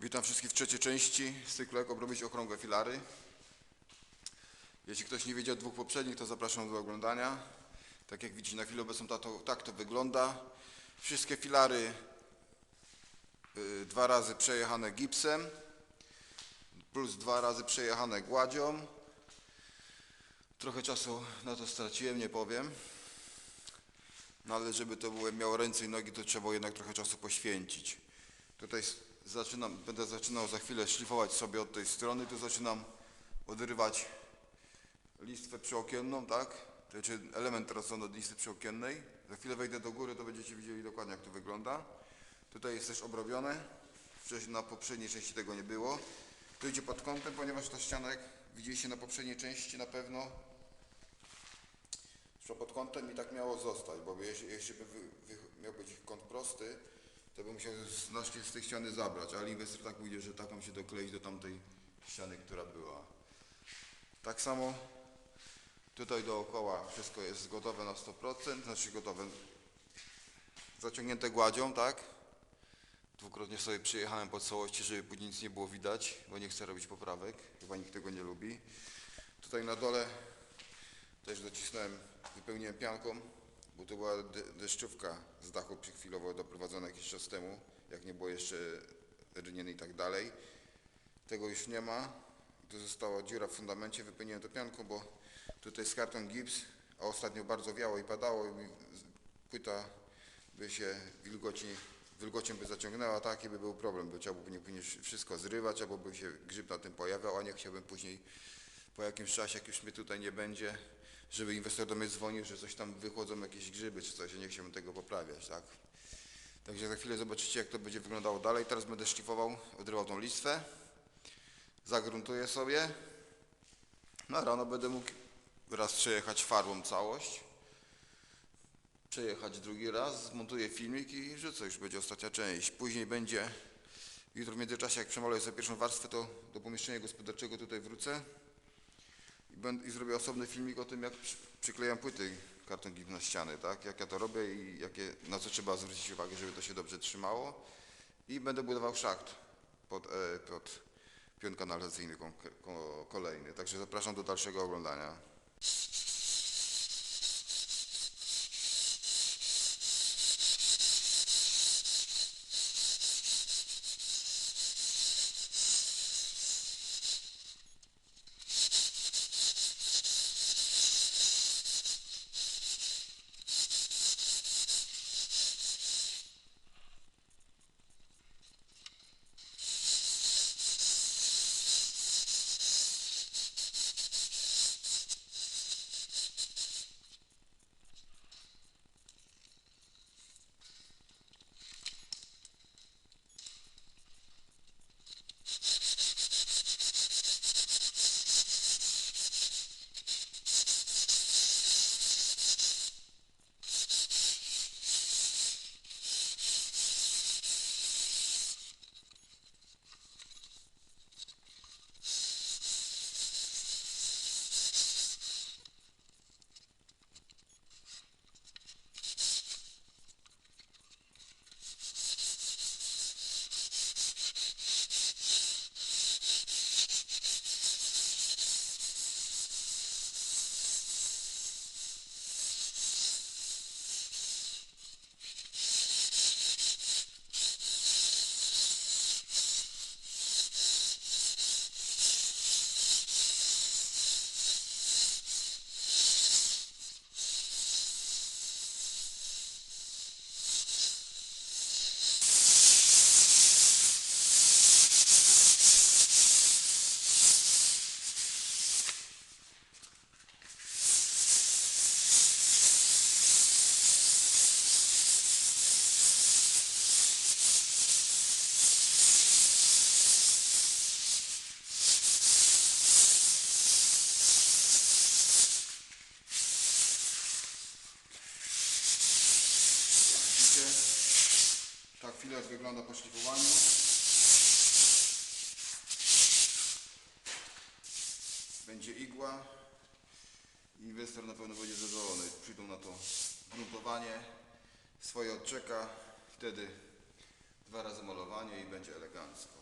Witam wszystkich w trzeciej części z cyklu Jak obrobić okrągłe filary. Jeśli ktoś nie wiedział dwóch poprzednich, to zapraszam do oglądania. Tak jak widzicie na chwilę obecną to, tak to wygląda. Wszystkie filary y, dwa razy przejechane gipsem plus dwa razy przejechane gładzią. Trochę czasu na to straciłem, nie powiem. No ale żeby to było, miało ręce i nogi, to trzeba jednak trochę czasu poświęcić. Tutaj zaczynam, będę zaczynał za chwilę szlifować sobie od tej strony. Tu zaczynam odrywać listwę przyokienną, tak? To znaczy element tracony od listy przyokiennej. Za chwilę wejdę do góry, to będziecie widzieli dokładnie jak to wygląda. Tutaj jest też obrobione. Wcześniej na poprzedniej części tego nie było. Tu idzie pod kątem, ponieważ ta ściana, jak widzieliście na poprzedniej części na pewno, szła pod kątem i tak miało zostać, bo jeśli, jeśli by wy, wy, miał być kąt prosty, to by musiał znacznie z tej ściany zabrać, ale inwestor tak pójdzie, że tak mam się dokleić do tamtej ściany, która była. Tak samo tutaj dookoła wszystko jest gotowe na 100%, znaczy gotowe, zaciągnięte gładzią, tak? Dwukrotnie sobie przyjechałem po całości, żeby później nic nie było widać, bo nie chcę robić poprawek, chyba nikt tego nie lubi. Tutaj na dole też docisnąłem, wypełniłem pianką, bo to była de deszczówka z dachu chwilowo doprowadzona jakiś czas temu, jak nie było jeszcze rynieny i tak dalej. Tego już nie ma. Tu została dziura w fundamencie, wypełniłem to pianką, bo tutaj jest karton gips, a ostatnio bardzo wiało i padało i płyta by się wilgoci, wilgocią by zaciągnęła, taki by był problem, bo trzeba by wszystko zrywać, albo by się grzyb na tym pojawiał, a nie chciałbym później po jakimś czasie, jak już mnie tutaj nie będzie, żeby inwestor do mnie dzwonił, że coś tam wychodzą jakieś grzyby czy coś, ja nie chciałbym tego poprawiać, tak? Także za chwilę zobaczycie, jak to będzie wyglądało dalej. Teraz będę szlifował, odrywał tą listwę, zagruntuję sobie, no rano będę mógł raz przejechać farbą całość, przejechać drugi raz, zmontuję filmik i rzucę, już będzie ostatnia część. Później będzie, jutro w międzyczasie, jak przemaluję sobie pierwszą warstwę, to do pomieszczenia gospodarczego tutaj wrócę i, zrobię osobny filmik o tym, jak przy, przyklejam płyty karton gip na ściany, tak? Jak ja to robię i jakie, na co trzeba zwrócić uwagę, żeby to się dobrze trzymało. I będę budował szacht pod, e, pod pion kanalizacyjny kolejny. Także zapraszam do dalszego oglądania. Tak filet wygląda po szlifowaniu. Będzie igła inwestor na pewno będzie zadowolony. Przyjdą na to gruntowanie, swoje odczeka, wtedy dwa razy malowanie i będzie elegancko.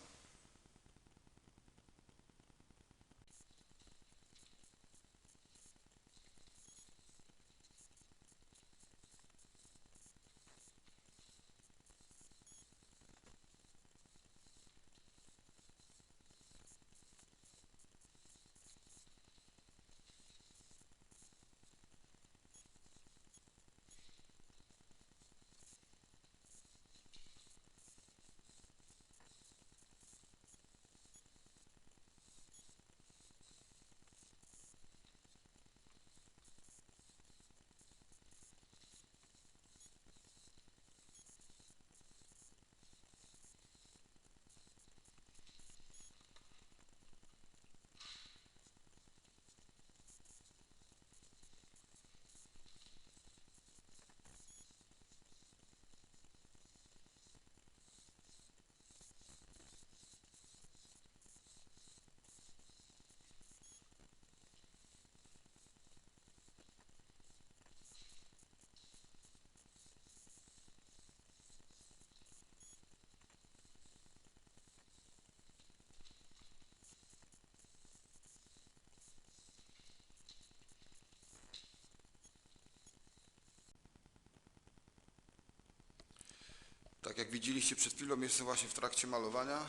Tak jak widzieliście przed chwilą, jestem właśnie w trakcie malowania.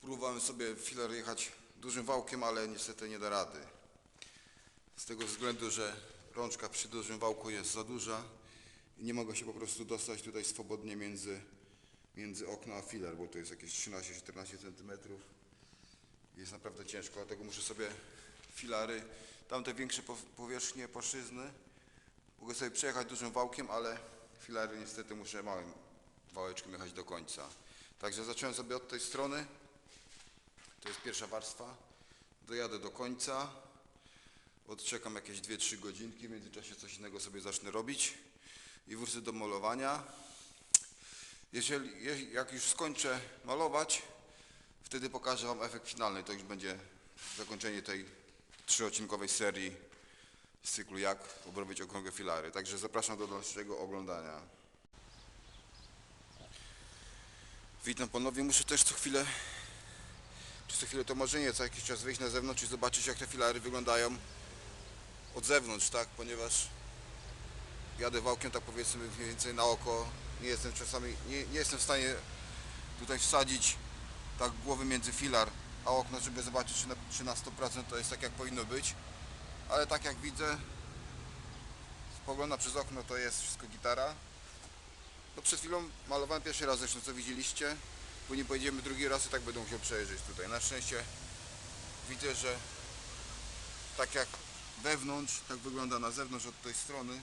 Próbowałem sobie filar jechać dużym wałkiem, ale niestety nie da rady. Z tego względu, że rączka przy dużym wałku jest za duża i nie mogę się po prostu dostać tutaj swobodnie między, między okno a filar, bo to jest jakieś 13-14 cm. Jest naprawdę ciężko, dlatego muszę sobie filary, tamte większe pow- powierzchnie, płaszczyzny, mogę sobie przejechać dużym wałkiem, ale filary niestety muszę małym wałeczkiem jechać do końca. Także zacząłem sobie od tej strony, to jest pierwsza warstwa, dojadę do końca, odczekam jakieś 2-3 godzinki, w międzyczasie coś innego sobie zacznę robić i wrócę do malowania. Jeżeli, je- jak już skończę malować, wtedy pokażę Wam efekt finalny. To już będzie zakończenie tej trzyodcinkowej serii z cyklu Jak obrobić okrągłe filary. Także zapraszam do dalszego oglądania. Witam ponownie. Muszę też co chwilę, czy co chwilę to może nie, co jakiś czas wyjść na zewnątrz i zobaczyć jak te filary wyglądają od zewnątrz, tak? Ponieważ jadę wałkiem tak powiedzmy mniej więcej na oko. Nie jestem czasami, nie, nie jestem w stanie tutaj wsadzić tak głowy między filar a okno, żeby zobaczyć czy na, czy na 100% to jest tak jak powinno być. Ale tak jak widzę, spoglądam przez okno to jest wszystko gitara. No przed chwilą malowałem pierwszy raz zresztą co widzieliście. Później pojedziemy drugi raz i tak będę musiał przejeżdżać tutaj. Na szczęście widzę, że tak jak wewnątrz, tak wygląda na zewnątrz od tej strony.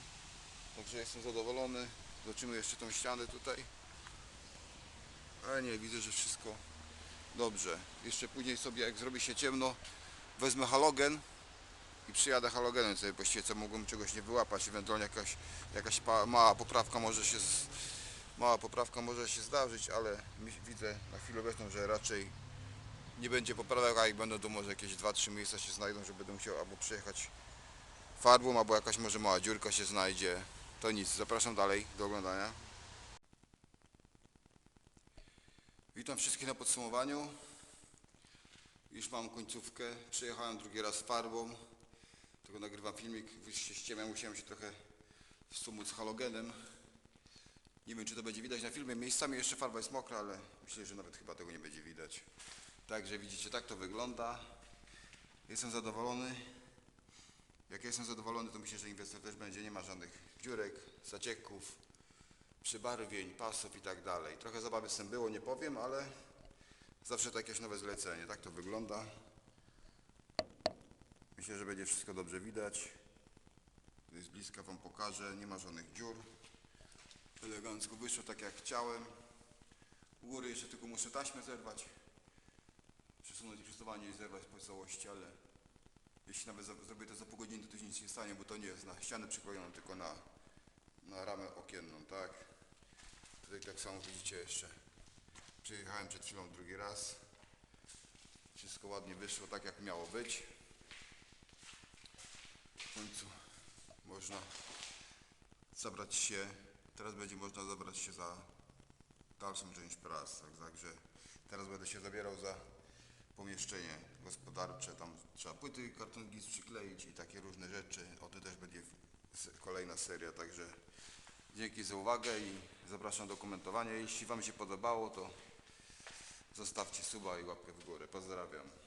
Także jestem zadowolony. Zobaczymy jeszcze tą ścianę tutaj. Ale nie, widzę, że wszystko dobrze. Jeszcze później sobie, jak zrobi się ciemno, wezmę halogen i przyjadę halogenem sobie poświecę. Mogłem czegoś nie wyłapać, ewentualnie jakaś, jakaś mała poprawka może się z, mała poprawka może się zdarzyć, ale widzę na chwilę obecną, że raczej nie będzie poprawek, a jak będą to może jakieś 2-3 miejsca się znajdą, że będę musiał albo przejechać farbą, albo jakaś może mała dziurka się znajdzie. To nic, zapraszam dalej do oglądania. Witam wszystkich na podsumowaniu. Już mam końcówkę. Przejechałem drugi raz farbą. Tylko nagrywam filmik. Wyjście z ciemia. Musiałem się trochę wsumóc halogenem. Nie wiem, czy to będzie widać na filmie. Miejscami jeszcze farba jest mokra, ale myślę, że nawet chyba tego nie będzie widać. Także widzicie, tak to wygląda. Jestem zadowolony. Jak ja jestem zadowolony, to myślę, że inwestor też będzie. Nie ma żadnych dziurek, zacieków, przybarwień, pasów i tak dalej. Trochę zabawy z tym było, nie powiem, ale zawsze to jakieś nowe zlecenie. Tak to wygląda. Myślę, że będzie wszystko dobrze widać. Z bliska Wam pokażę. Nie ma żadnych dziur. Elegancko wyszło tak jak chciałem. U góry jeszcze tylko muszę taśmę zerwać. Przesunąć krzyżowanie i zerwać po całości, ale jeśli nawet zrobię to za pół godziny, to nic nie stanie, bo to nie jest na ścianę przyklejoną, tylko na, na ramę okienną, tak? Tutaj tak samo widzicie jeszcze. Przyjechałem przed chwilą drugi raz. Wszystko ładnie wyszło tak jak miało być. W końcu można zabrać się, teraz będzie można zabrać się za dalszą część prac, tak, także teraz będę się zabierał za pomieszczenie gospodarcze, tam trzeba płyty kartonki przykleić i takie różne rzeczy. O to też będzie kolejna seria, także dzięki za uwagę i zapraszam do komentowania. Jeśli Wam się podobało, to zostawcie suba i łapkę w górę. Pozdrawiam.